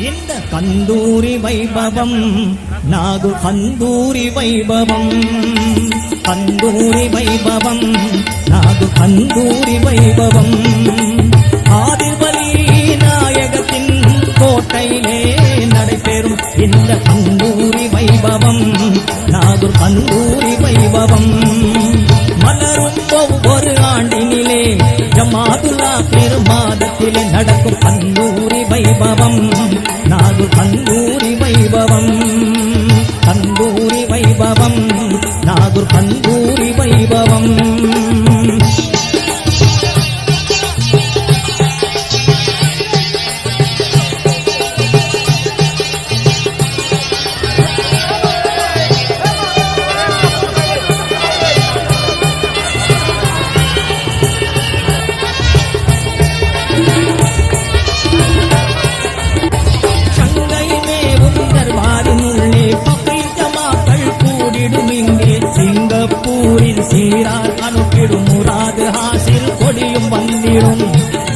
இந்த கந்தூரி வைபவம் நாகு கந்தூரி வைபவம். கந்தூரி வைபவம் நாகு கந்தூரி வைபவம். ஆதிபலி நாயகத்தின் கோட்டையிலே நடைபெறும் இந்த கந்தூரி வைபவம் நாகு கந்தூரி வைபவம். மலரும் ஒவ்வொரு ஆண்டினிலே ஜமாதுலா பெருமாதத்திலே நடக்கும் கந்தூரி வைபவம். கந்தூரி வைபவம் கந்தூரி வைபவம் நாகூர் கந்தூரி வைபவம். சிங்கப்பூரின் சீரார் அனுப்பிடும் முராது ஹாசில் கொடியும் வந்திடும்.